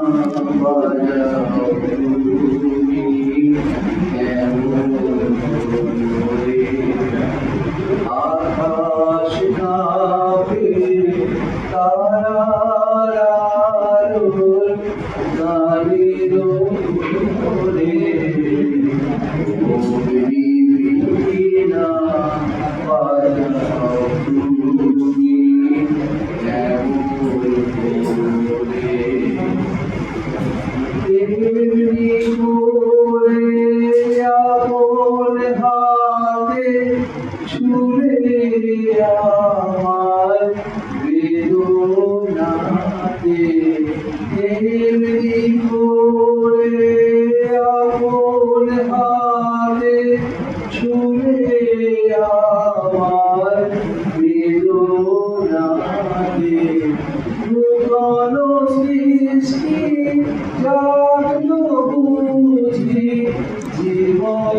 Thank you. আমার বেদনাতে তেমনি করে আপন হাতে ছুঁড়ে আমার বেদনাতে। নূতন সৃষ্টি জীবন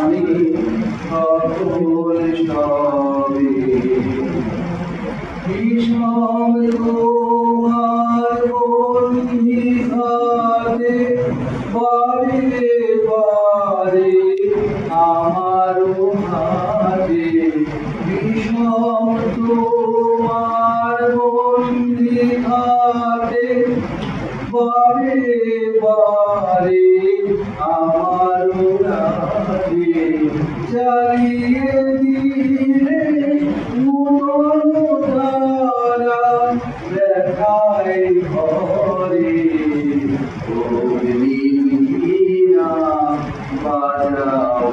প্রাণে সকল সবে বিষম তোমার বন্দিঘাতে বারে বারে আমার হাতে বিষম তোমার বারে আমার রাতে চালিয়ে দিলে তারা দেখায় ঘরে। বাজাও।